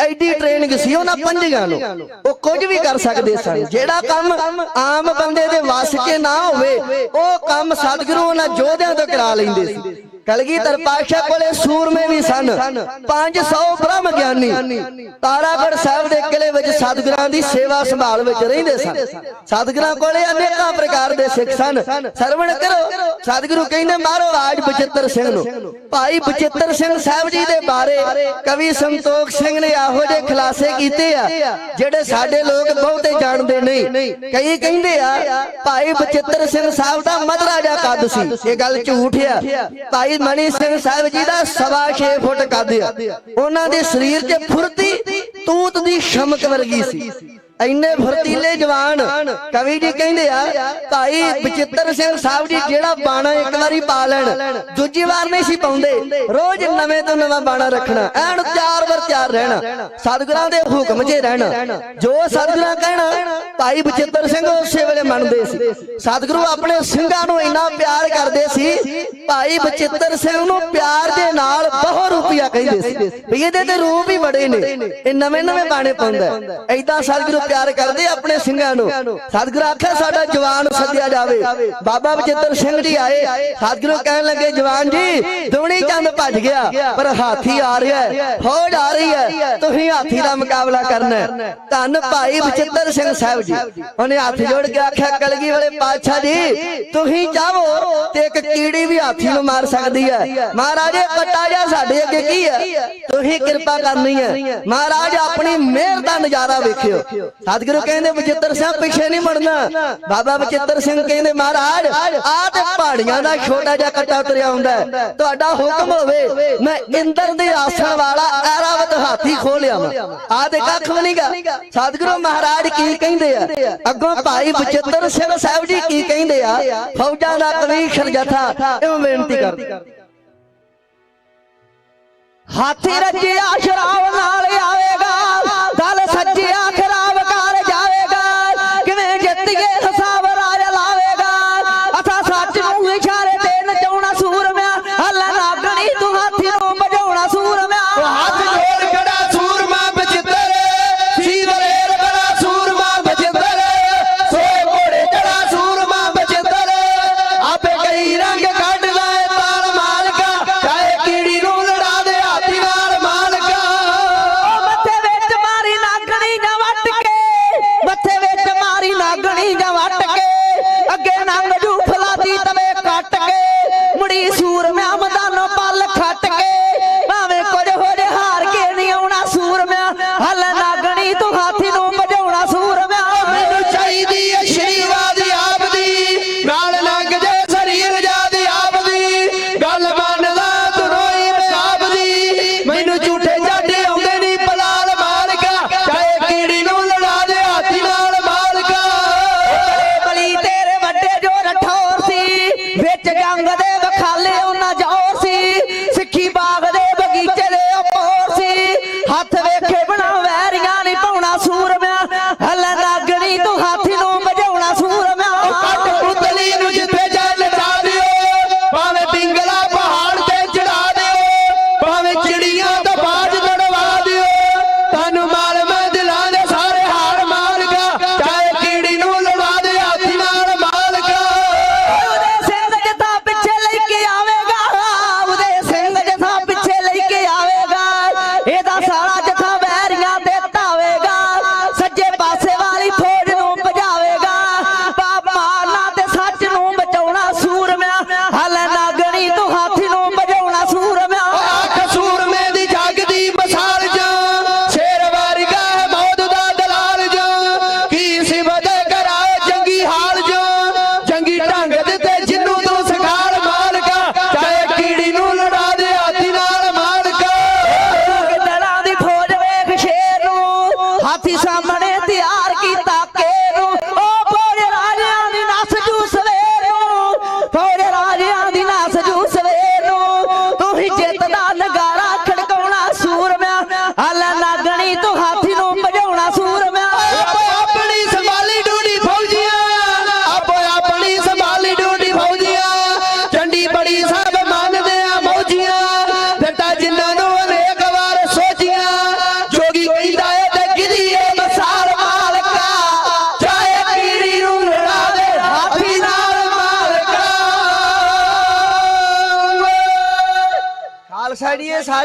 ਐਡੀ ਟ੍ਰੇਨਿੰਗ ਸੀ ਉਹਨਾਂ ਪੰਜੀਆਂ ਨੂੰ। ਉਹ ਕੁਝ ਵੀ ਕਰ ਸਕਦੇ ਸਨ। ਜਿਹੜਾ ਕੰਮ ਆਮ ਬੰਦੇ ਦੇ ਵੱਸ 'ਚ ਨਾ ਹੋਵੇ ਉਹ ਕੰਮ ਸਤਿਗੁਰੂ ਉਹਨਾਂ ਯੋਧਿਆਂ ਤੋਂ ਕਰਾ ਲੈਂਦੇ ਸੀ। ਕਲਗੀਧਰ ਪਾਤਸ਼ਾਹ ਕੋਲੇ ਸੂਰਮੇ ਵੀ ਸਨ। 500 ਬ੍ਰਹਮ ਗਿਆਨੀ। ਤਾਰਾਗੜ ਸਾਹਿਬ ਦੇ ਕਿਲੇ ਵਿੱਚ ਸਤਿਗੁਰਾਂ ਦੀ ਸੇਵਾ ਸੰਭਾਲ ਵਿੱਚ ਰਹਿੰਦੇ ਸਨ। ਸਤਿਗੁਰਾਂ ਕੋਲੇ ਅਨੇਕਾਂ ਪ੍ਰਕਾਰ ਦੇ ਸਿੱਖ ਸਨ। ਸਰਵਣ ਕਰੋ। ਸਤਿਗੁਰੂ ਕਹਿੰਦੇ ਮਾਰੋ ਆਜ ਬਚਿੱਤਰ ਸਿੰਘ ਨੂੰ। ਭਾਈ ਬਚਿੱਤਰ ਸਿੰਘ ਸਾਹਿਬ ਜੀ ਦੇ ਬਾਰੇ ਕਵੀ ਸੰਤੋਖ ਸਿੰਘ ਨੇ ਇਹੋ ਜਿਹੇ ਖੁਲਾਸੇ ਕੀਤੇ ਆ ਜਿਹੜੇ ਸਾਡੇ ਲੋਕ ਬਹੁਤੇ ਜਾਣਦੇ ਨਹੀਂ। ਕਈ ਕਹਿੰਦੇ ਆ ਭਾਈ ਬਚਿੱਤਰ ਸਿੰਘ ਸਾਹਿਬ ਦਾ ਮਧਰਾ ਜਾ ਕੱਦ ਸੀ? ਇਹ ਗੱਲ ਝੂਠ ਆ ਭਾਈ ਮਣੀ ਸਿੰਘ ਸਾਹਿਬ ਜੀ ਦਾ ਸਵਾ 6 ਫੁੱਟ ਕੱਦ ਉਹਨਾਂ ਦੇ ਸਰੀਰ 'ਚ ਫੁਰਤੀ, ਤੂਤ ਦੀ ਸ਼ਮਕ ਵਰਗੀ ਸੀ। ਇੰਨੇ ਫਰਤੀਲੇ ਜਵਾਨ ਕਵੀ ਜੀ ਕਹਿੰਦੇ ਆ, ਭਾਈ ਬਚਿੱਤਰ ਸਿੰਘ ਸਾਹਿਬ ਜੀ ਜਿਹੜਾ ਬਾਣਾ ਇੱਕ ਵਾਰੀ ਪਾ ਲੈਣ, ਦੂਜੀ ਵਾਰ ਨਹੀਂ ਸੀ ਪਾਉਂਦੇ। ਰੋਜ਼ ਨਵੇਂ ਤੋਂ ਨਵਾਂ ਬਾਣਾ ਰੱਖਣਾ, ਐਨ ਚਾਰ ਵਾਰ ਚਾਰ ਰਹਿਣਾ, ਸਤਿਗੁਰਾਂ ਦੇ ਹੁਕਮ 'ਚ ਰਹਿਣਾ। ਜੋ ਸਤਿਗੁਰਾਂ ਕਹਿਣਾ, ਭਾਈ ਬਚਿੱਤਰ ਸਿੰਘ ਉਸੇ ਵੇਲੇ ਮੰਨਦੇ ਸੀ। ਸਤਿਗੁਰੂ ਆਪਣੇ ਸਿੰਘਾਂ ਨੂੰ ਇੰਨਾ ਪਿਆਰ ਕਰਦੇ ਸੀ, ਭਾਈ ਬਚਿੱਤਰ ਸਿੰਘ ਨੂੰ ਪਿਆਰ ਦੇ ਨਾਲ ਬਹੁਤ ਰੂਪੀਆ ਕਹਿੰਦੇ ਸੀ। ਵੀ ਇਹਦੇ ਤੇ ਰੂਪ ਹੀ ਬੜੇ ਨੇ। ਇਹ ਨਵੇਂ ਨਵੇਂ ਬਾਣੇ ਪਾਉਂਦਾ ਐਦਾਂ ਸਤਿਗੁਰੂ ਪਿਆਰ ਕਰਦੇ ਆਪਣੇ ਸਿੰਘਾਂ ਨੂੰ। ਸਤਿਗੁਰੂ ਆਖਿਆ, ਸਾਡਾ ਜਵਾਨ ਸੱਦਿਆ ਜਾਵੇ। ਬਾਬਾ ਬਚਿੱਤਰ ਸਿੰਘ ਜੀ ਆਏ। ਸਤਿਗੁਰੂ ਕਹਿਣ ਲੱਗੇ, ਜਵਾਨ ਜੀ, ਦੁਣੀ ਚੰਦ ਭੱਜ ਗਿਆ, ਪਰ ਹਾਥੀ ਆ ਰਿਹਾ ਹੈ। ਫੌਜ ਆ ਰਹੀ ਹੈ। ਤੁਸੀਂ ਹਾਥੀ ਦਾ ਮੁਕਾਬਲਾ ਕਰਨਾ ਹੈ। ਧੰਨ ਭਾਈ ਬਚਿੱਤਰ ਸਿੰਘ ਸਾਹਿਬ ਜੀ। ਉਹਨੇ ਹੱਥ ਜੋੜ ਕੇ ਆਖਿਆ ਕਲਗੀ ਵਾਲੇ ਪਾਤਸ਼ਾਹ ਜੀ, ਤੁਸੀਂ ਚਾਹੋ ਤੇ ਇੱਕ ਕੀੜੀ ਵੀ ਹਾਥੀ ਨੂੰ ਮਾਰ ਸਕਦੀ ਹੈ। ਮਹਾਰਾਜੇ ਕੱਟਾ ਜਾ ਸਾਡੇ ਅੱਗੇ ਕੀ ਹੈ? ਤੁਸੀਂ ਕਿਰਪਾ ਕਰਨੀ ਹੈ। ਮਹਾਰਾਜ, ਆਪਣੀ ਮਿਹਰ ਦਾ ਨਜ਼ਾਰਾ ਵੇਖਿਓ। ਸਤਿਗੁਰੂ ਕਹਿੰਦੇ ਬਚਿੱਤਰ ਸਿੰਘ ਪਿੱਛੇ ਨਹੀਂ ਮੁੜਨਾ। ਬਾਬਾ ਬਚਿੱਤਰ ਸਿੰਘ ਕਹਿੰਦੇ ਮਹਾਰਾਜ ਆ ਤੇ ਪਹਾੜੀਆਂ ਦਾ ਛੋਟਾ ਜਿਹਾ ਕੱਟਾ ਤੁਰਿਆ ਆਉਂਦਾ ਹੈ। ਤੁਹਾਡਾ ਹੁਕਮ ਹੋਵੇ ਮੈਂ ਇੰਦਰ ਦੇ ਆਸਣ ਵਾਲਾ ਐਰਾਵਤ ਹਾਥੀ ਖੋ ਲਿਆਵਾਂ। ਆ ਤੇ ਕੱਖ ਵੀ ਨਹੀਂਗਾ ਸਤਿਗੁਰੂ ਮਹਾਰਾਜ ਕੀ ਕਹਿੰਦੇ ਆ? ਅੱਗੋਂ ਭਾਈ ਬਚਿੱਤਰ ਸਿੰਘ ਸਾਹਿਬ ਜੀ ਕੀ ਕਹਿੰਦੇ ਆ? ਫੌਜਾਂ ਦਾ ਕਵੀਸ਼ਰ ਜਥਾ। ਇਹ ਬੇਨਤੀ ਕਰਦੇ ਹਾਥੀ ਰੱਜਿਆ ਸ਼ਰਾਬ ਨਾਲ ਆਵੇਗਾ ਦਲ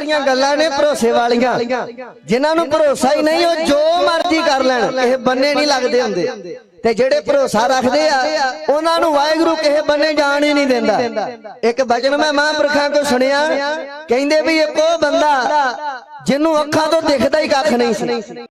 ਸਾਰੀਆਂ ਗੱਲਾਂ ਨੇ, ਭਰੋਸੇ ਵਾਲੀਆਂ। ਜਿਨ੍ਹਾਂ ਨੂੰ ਭਰੋਸਾ ਹੀ ਨਹੀਂ, ਉਹ ਜੋ ਮਰਜ਼ੀ ਕਰ ਲੈਣ। ਇਹ ਬੰਨੇ ਨਹੀਂ ਲੱਗਦੇ ਹੁੰਦੇ। ਤੇ ਜਿਹੜੇ ਭਰੋਸਾ ਰੱਖਦੇ ਆ, ਉਹਨਾਂ ਨੂੰ ਵਾਹਿਗੁਰੂ ਕਿਸੇ ਬੰਨੇ ਜਾਣ ਹੀ ਨਹੀਂ ਦਿੰਦਾ। ਇੱਕ ਬਚਨ ਮੈਂ ਮਹਾਂਪੁਰਖਾਂ ਤੋਂ ਸੁਣਿਆ, ਕਹਿੰਦੇ ਵੀ ਇੱਕ ਉਹ ਬੰਦਾ, ਜਿਹਨੂੰ ਅੱਖਾਂ ਤੋਂ ਦਿਖਦਾ ਹੀ ਕੱਖ ਨਹੀਂ ਸੀ।